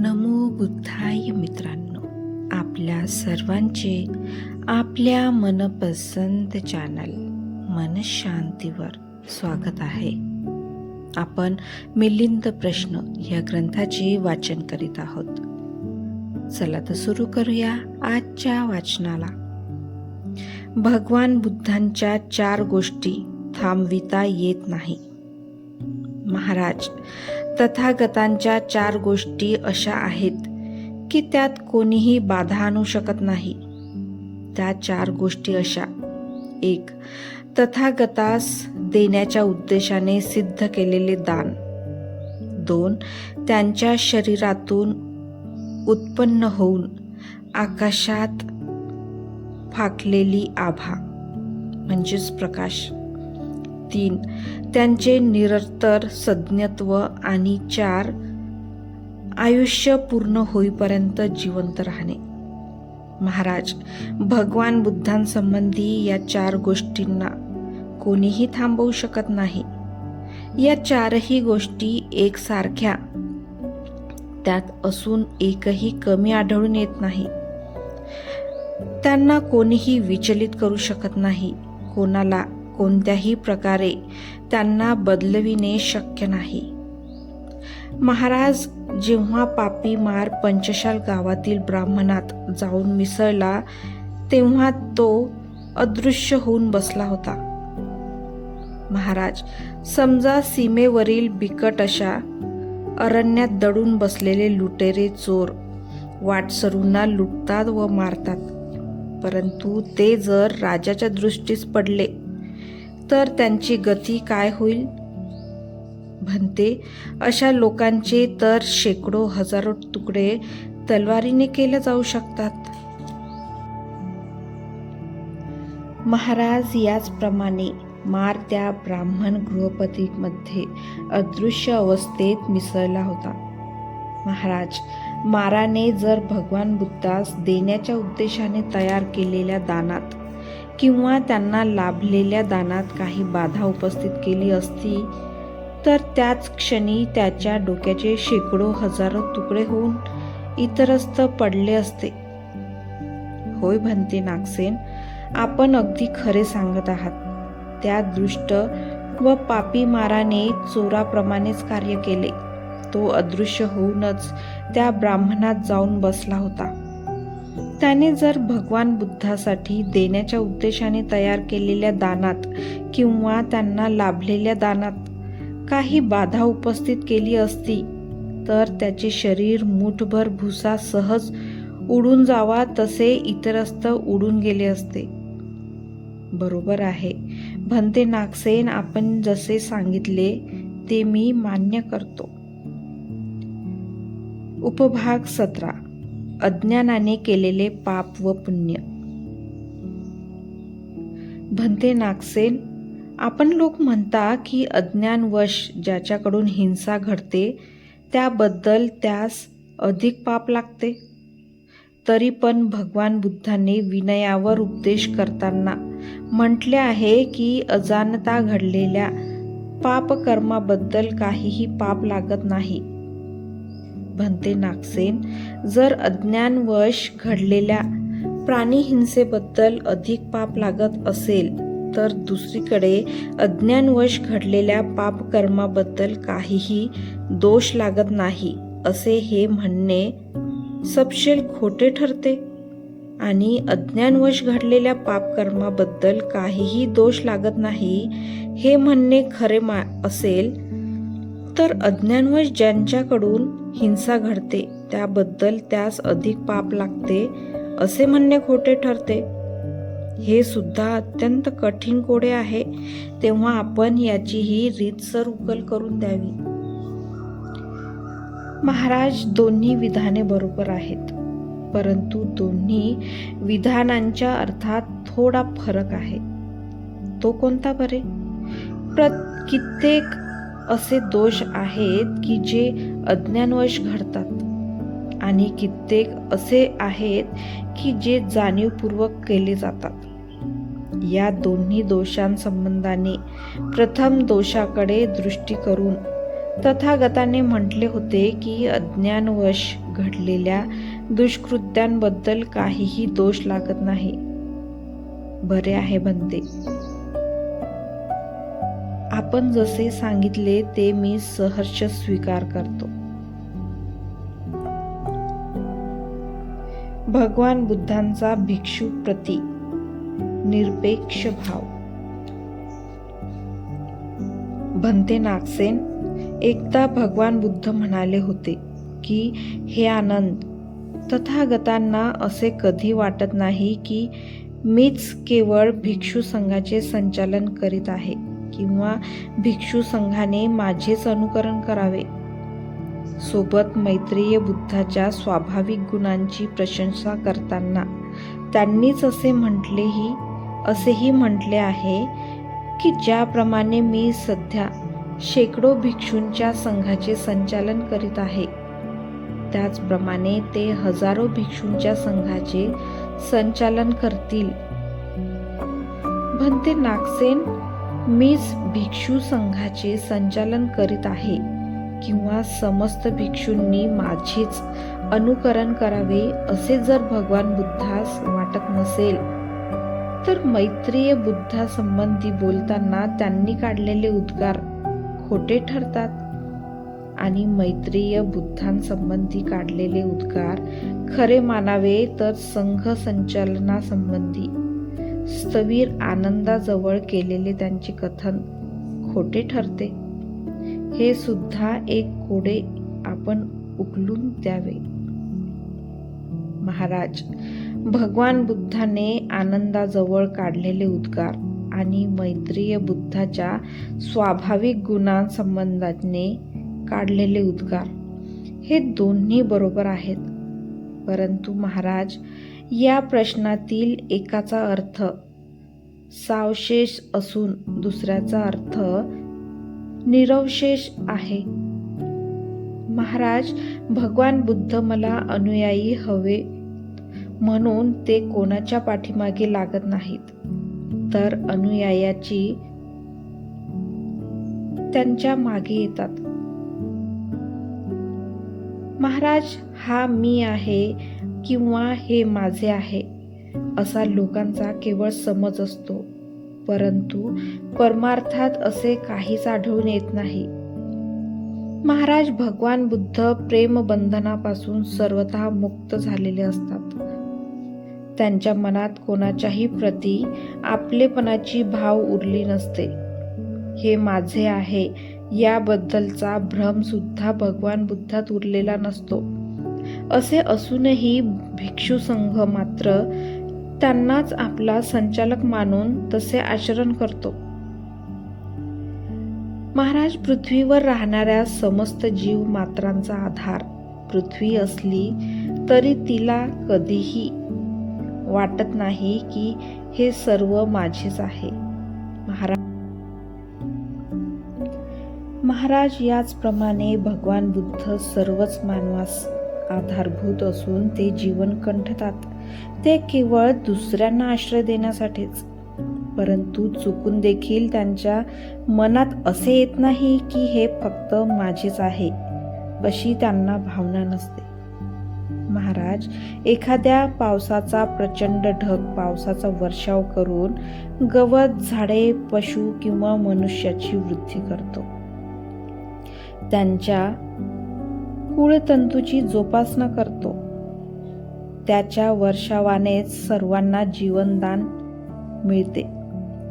नमो बुद्धाय मित्रांनो. आपल्या सर्वांचे आपल्या मनपसंत चॅनल मनशांतीवर स्वागत आहे. आपण मिलिंद प्रश्न या ग्रंथाचे वाचन करीत आहोत. चला तर सुरू करूया आजच्या वाचनाला. भगवान बुद्धांच्या चार गोष्टी थांबविता येत नाही. महाराज तथागतांच्या चार गोष्टी अशा आहेत की त्यात कोणीही बाधा आणू शकत नाही. त्या चार गोष्टी अशा. एक तथागतास देण्याच्या उद्देशाने सिद्ध केलेले दान. दोन त्यांच्या शरीरातून उत्पन्न होऊन आकाशात फाकलेली आभा म्हणजेच प्रकाश. तीन. त्यांचे निरंतर सज्ञत्व आणि चार आयुष्य पूर्ण होईपर्यंत जिवंत राहणे. महाराज भगवान बुद्धांसंबंधी या चार गोष्टींना कोणीही थांबवू शकत नाही. या चारही गोष्टी एकसारख्या. त्यात असून एकही कमी आढळून येत नाही. त्यांना कोणीही विचलित करू शकत नाही. कोणाला कोणत्याही प्रकारे त्यांना बदलविणे शक्य नाही. महाराज जेव्हा पापी मार पंचशाल गावातील ब्राह्मणात जाऊन मिसळला तेव्हा तो अदृश्य होऊन बसला होता. महाराज समजा सीमेवरील बिकट अशा अरण्यात दडून बसलेले लुटेरे चोर वाटसरूंना लुटतात व मारतात परंतु ते जर राजाच्या दृष्टीस पडले तर त्यांची गती काय होईल? म्हणते अशा लोकांचे तर शेकडो हजारो तुकडे तलवारीने केले जाऊ शकतात. महाराज याचप्रमाणे मार त्या ब्राह्मण गृहपतीमध्ये अदृश्य अवस्थेत मिसळला होता. महाराज माराने जर भगवान बुद्धास देण्याच्या उद्देशाने तयार केलेल्या दानात किंवा त्यांना लाभलेल्या दानात काही बाधा उपस्थित केली असती तर त्याच क्षणी त्याच्या डोक्याचे शेकडो हजारो तुकडे होऊन इतरस्त पडले असते. होय भन्ते नागसेन आपण अगदी खरे सांगत आहात. त्या दृष्ट व पापी माराने चोराप्रमाणेच कार्य केले. तो अदृश्य होऊनच त्या ब्राह्मणात जाऊन बसला होता. त्याने जर भगवान बुद्धासाठी देण्याच्या उद्देशाने तयार केलेल्या दानात किंवा त्यांना लाभलेल्या दानात काही बाधा उपस्थित केली असती तर त्याचे शरीर मुठभर भुसा सहज उडून जावा तसे इतरस्त उडून गेले असते. बरोबर आहे. भंते नागसेन आपण जसे सांगितले ते मी मान्य करतो. उपभाग सतरा. अज्ञानाने केलेले पाप व पुण्य. भंते नागसेन आपण लोक म्हणता की अज्ञानवश ज्याच्याकडून हिंसा घडते त्याबद्दल त्यास अधिक पाप लागते. तरी पण भगवान बुद्धाने विनयावर उपदेश करताना म्हटले आहे की अजाणता घडलेल्या पापकर्माबद्दल काहीही पाप लागत नाही. म्हणते नागसेन जर अज्ञानवश घडलेल्या प्राणीहिंसेबद्दल अधिक पाप लागत असेल तर दुसरीकडे अज्ञानवश घडलेल्या पापकर्माबद्दल काहीही दोष लागत नाही असे हे म्हणणे सपशेल खोटे ठरते. आणि अज्ञानवश घडलेल्या पापकर्माबद्दल काहीही दोष लागत नाही हे म्हणणे खरे मा असेल तर अज्ञानवश ज्यांच्याकडून हिंसा घडते त्याबद्दल त्यास अधिक पाप लागते असे म्हणणे खोटे ठरते. हे सुद्धा अत्यंत कठीण कोडे आहे तेव्हा आपण याचीही रीतसर उकल करून द्यावी. महाराज दोन्ही विधाने बरोबर आहेत परंतु दोन्ही विधानांच्या अर्थात थोडा फरक आहे. तो कोणता बरे? प्र कित्येक असे दोष आहेत की जे अज्ञानवश घडतात. आणि कित्येक असे आहेत की जे जाणीवपूर्वक केले जातात. या दोन्ही दोषांसंबंधाने प्रथम दोषाकडे दृष्टी करून तथागताने म्हटले होते की अज्ञानवश घडलेल्या दुष्कृत्यांबद्दल काहीही दोष लागत नाही. बरे आहे बनते आपण जसे सांगितले ते मी सहर्ष स्वीकार करतो. भगवान बुद्धांचा भिक्षू प्रती निरपेक्ष भाव. भंते नागसेन एकदा भगवान बुद्ध म्हणाले होते की हे आनंद तथागतांना असे कधी वाटत नाही की मीच केवळ भिक्षू संघाचे संचालन करीत आहे. किंवा भिक्षू संघाने माझेच अनुकरण करावे. सोबत मैत्रेय बुद्धाच्या स्वाभाविक गुणांची प्रशंसा करताना त्यांनीच असे म्हटलेही असेही म्हटले आहे की ज्याप्रमाणे मी सध्या शेकडो भिक्षूंच्या संघाचे संचालन करीत आहे त्याचप्रमाणे ते हजारो भिक्षूंच्या संघाचे संचालन करतील. भंते नागसेन मीच भिक्षू संघाचे संचालन करीत आहे. किंवा समस्त भिक्षूंनी माझेच अनुकरण करावे असे जर भगवान बुद्धास वाटत नसेल. तर मैत्रीय बुद्धासंबंधी बोलताना त्यांनी काढलेले उद्गार खोटे ठरतात. आणि मैत्रीय बुद्धांसंबंधी काढलेले उद्गार खरे मानावे तर संघ संचालनासंबंधी. स्थवीर आनंदाजवळ केलेले त्यांचे कथन खोटे ठरते. हे सुद्धा एक कोडे आपण उकलून द्यावे. महाराज भगवान बुद्धाने आनंदाजवळ काढलेले उद्गार आणि मैत्रीय बुद्धाच्या स्वाभाविक गुणांसंबंधाने काढलेले उद्गार हे दोन्ही बरोबर आहेत. परंतु महाराज या प्रश्नातील एकाचा अर्थ सावशेष असून दुसऱ्याचा अर्थ निरवशेष आहे. महाराज भगवान बुद्ध मला अनुयायी हवे म्हणून ते कोणाच्या पाठीमागे लागत नाहीत. तर अनुयायाची त्यांच्या मागे येतात. महाराज हा मी आहे. किंवा हे माझे आहे असा लोकांचा केवळ समज असतो. परंतु परमार्थात असे काहीच आढळून येत नाही. महाराज भगवान बुद्ध प्रेमबंधनापासून सर्वथा मुक्त झालेले असतात. त्यांच्या मनात कोणाच्याही प्रती आपलेपणाची भाव उरली नसते. हे माझे आहे याबद्दलचा भ्रम सुद्धा भगवान बुद्धात उरलेला नसतो. असे असूनही भिक्षू संघ मात्र त्यांनाच आपला संचालक मानून तसे आचरण करतो. महाराज पृथ्वीवर राहणाऱ्या समस्त जीव मात्रांचा आधार. पृथ्वी असली तरी तिला कधीही वाटत नाही की हे सर्व माझेच आहे. महाराज महाराज याचप्रमाणे भगवान बुद्ध सर्वच मानवास आधारभूत असून ते जीवन कंठतात ते केवळ दुसऱ्यांना आश्रय देण्यासाठीच. परंतु चुकून देखील त्यांच्या मनात असे येत नाही की हे फक्त माझेच आहे अशी त्यांना भावना नसते. महाराज एखाद्या पावसाचा प्रचंड ढग पावसाचा वर्षाव करून गवत झाडे पशु किंवा मनुष्याची वृद्धी करतो. त्यांच्या कुळतंतूची जोपासना करतो. त्याच्या वर्षावानेच सर्वांना जीवनदान मिळते.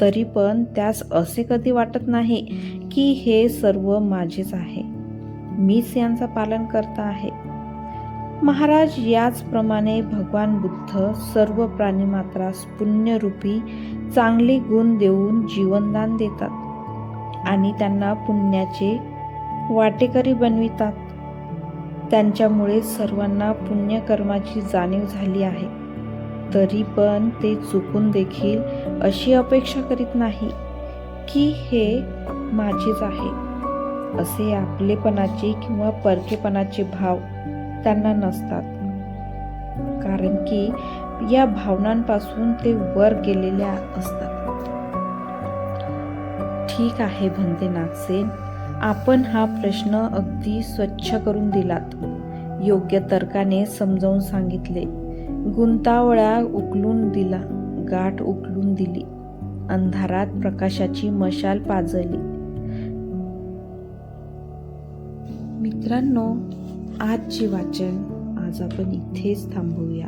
तरी पण त्यास असे कधी वाटत नाही की हे सर्व माझेच आहे. मीच यांचा पालन करता आहे. महाराज याचप्रमाणे भगवान बुद्ध सर्व प्राणीमात्रास पुण्यरूपी चांगले गुण देऊन जीवनदान देतात. आणि त्यांना पुण्याचे वाटेकरी बनवितात. त्यांच्यामुळे सर्वांना पुण्यकर्माची जाणीव झाली आहे. तरी पण ते चुकून देखील अशी अपेक्षा करीत नाही की हे माझेच आहे. असे आपलेपणाचे किंवा परकेपणाचे भाव त्यांना नसतात. कारण की या भावनांपासून ते वर गेलेल्या असतात. ठीक आहे भंते नागसेन. आपण हा प्रश्न अगदी स्वच्छ करून दिलात. योग्य तर्काने समजावून सांगितले. गुंतावळा उकलून दिला गाठ उकलून दिली. अंधारात प्रकाशाची मशाल पाजली. मित्रांनो आजचे वाचन आज आपण इथेच थांबवूया.